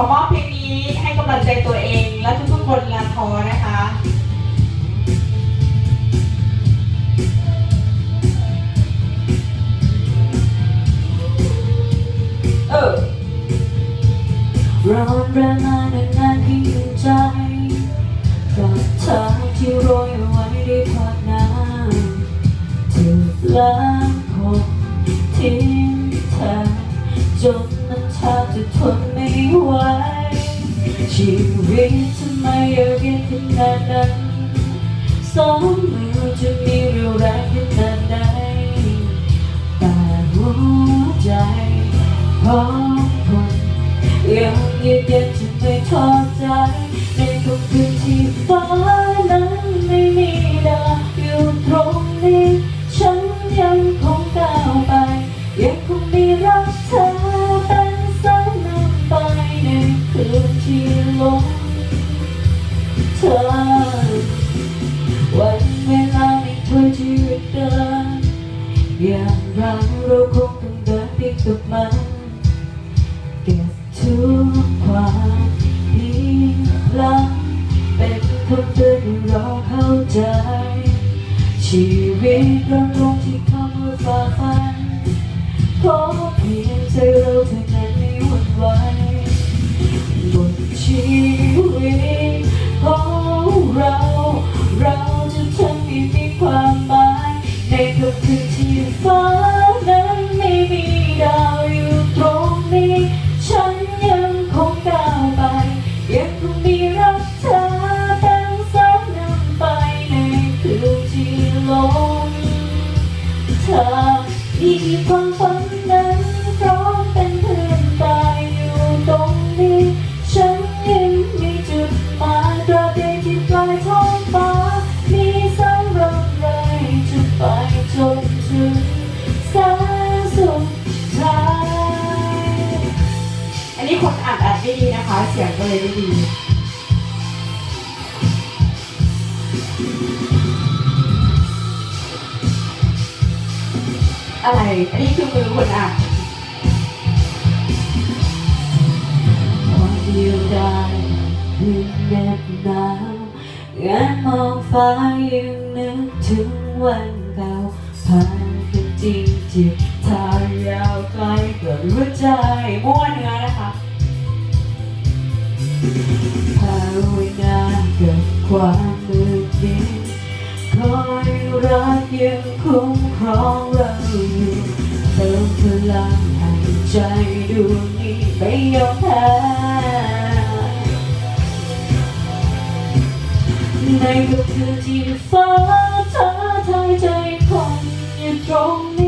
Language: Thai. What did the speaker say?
อมอบเพลงนี้ให้กำลังใจตัวเองและทุกๆคนลาทอนะคะเออร้อนแรงมานงานที่อยู่ใจกับเธอที่โรยไว้ด้วยพอดน้ำถูกล้า จนมันแทบจะทนไม่ไหวชีวิตทำไมยากเย็นขนาดนั้นสองมือจะมีเรี่ยวแรงขนาดไหนแต่หัวใจของคนยังยืนยันจะไม่ท้อใจางเราคงต้องเดินไปกับมันเก็บทุกความดีพลังเป็นคำเตือนเราเข้าใจ ชีวิตลงลงที่คำว่าฝ่าฟันขอเพียงใจเราเท่านั้นไม่หวั่นไหวบนชีวิตของเรา เราจะทำให้มีความหมายในค่ำคืนที่ฟ้า มีความฝันนั้นพร้อมเป็นเพื่อนตายอยู่ตรงนี้ ฉันยังมีจุดหมายตราบใดที่ปลายท้องฟ้า มีแสงรำไรจะไปจนถึงแสงสุดท้ายอันนี้คนอ่านอ่านไม่ดีนะคะ เสียงก็เลยไม่ดี อะไร อันนี้คือมือคนอ่านความเดียวดายเพียงแนบหนาวงานมองฟ้ายังนึกถึงวันเก่าผ่านกันจริงจิบทางยาวไกลเกิดหัวใจม้วนเนื้อนะคะภาวนาเกับความ ยังคงครองเราอยู่เติมพลังให้ใจดวงนี้ไม่ยอมแพ้ในกับคืนที่ฟ้าเธอทายใจคงอยู่ตรง